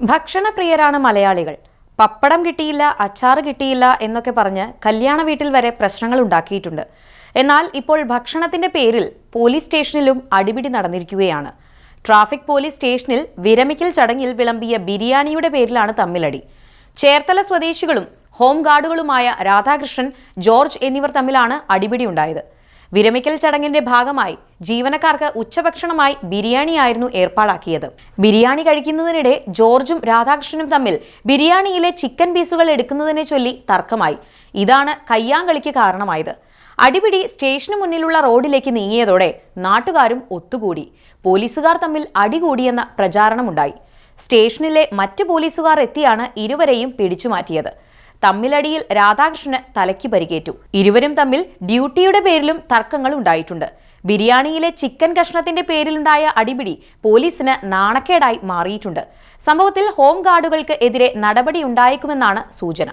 ഭക്ഷണപ്രിയരാണ് മലയാളികൾ. പപ്പടം കിട്ടിയില്ല അച്ചാർ കിട്ടിയില്ല എന്നൊക്കെ പറഞ്ഞ് കല്യാണ വീട്ടിൽ വരെ പ്രശ്നങ്ങൾ ഉണ്ടാക്കിയിട്ടുണ്ട്. എന്നാൽ ഇപ്പോൾ ഭക്ഷണത്തിന്റെ പേരിൽ പോലീസ് സ്റ്റേഷനിലും അടിപിടി നടന്നിരിക്കുകയാണ്. ട്രാഫിക് പോലീസ് സ്റ്റേഷനിൽ വിരമിക്കൽ ചടങ്ങിൽ വിളമ്പിയ ബിരിയാണിയുടെ പേരിലാണ് തമ്മിലടി. ചേർത്തല സ്വദേശികളും ഹോം ഗാർഡുകളുമായ രാധാകൃഷ്ണൻ ജോർജ് എന്നിവർ തമ്മിലാണ് അടിപിടി ഉണ്ടായത്. വിരമിക്കൽ ചടങ്ങിന്റെ ഭാഗമായി ജീവനക്കാർക്ക് ഉച്ചഭക്ഷണമായി ബിരിയാണിയായിരുന്നു ഏർപ്പാടാക്കിയത്. ബിരിയാണി കഴിക്കുന്നതിനിടെ ജോർജും രാധാകൃഷ്ണനും തമ്മിൽ ബിരിയാണിയിലെ ചിക്കൻ പീസുകൾ എടുക്കുന്നതിനെ ചൊല്ലി തർക്കമായി. ഇതാണ് കയ്യാങ്കളിക്ക് കാരണമായത്. അടിപിടി സ്റ്റേഷന് മുന്നിലുള്ള റോഡിലേക്ക് നീങ്ങിയതോടെ നാട്ടുകാരും ഒത്തുകൂടി. പോലീസുകാർ തമ്മിൽ അടികൂടിയെന്ന പ്രചാരണമുണ്ടായി. സ്റ്റേഷനിലെ മറ്റ് പോലീസുകാർ എത്തിയാണ് ഇരുവരെയും പിടിച്ചുമാറ്റിയത്. തമ്മിലടിയിൽ രാധാകൃഷ്ണന് തലയ്ക്ക് പരിക്കേറ്റു. ഇരുവരും തമ്മിൽ ഡ്യൂട്ടിയുടെ പേരിലും തർക്കങ്ങൾ ഉണ്ടായിട്ടുണ്ട്. ബിരിയാണിയിലെ ചിക്കൻ കഷ്ണത്തിന്റെ പേരിലുണ്ടായ അടിപിടി പോലീസിന് നാണക്കേടായി മാറിയിട്ടുണ്ട്. സംഭവത്തിൽ ഹോം ഗാർഡുകൾക്ക് എതിരെ നടപടി ഉണ്ടായേക്കുമെന്നാണ് സൂചന.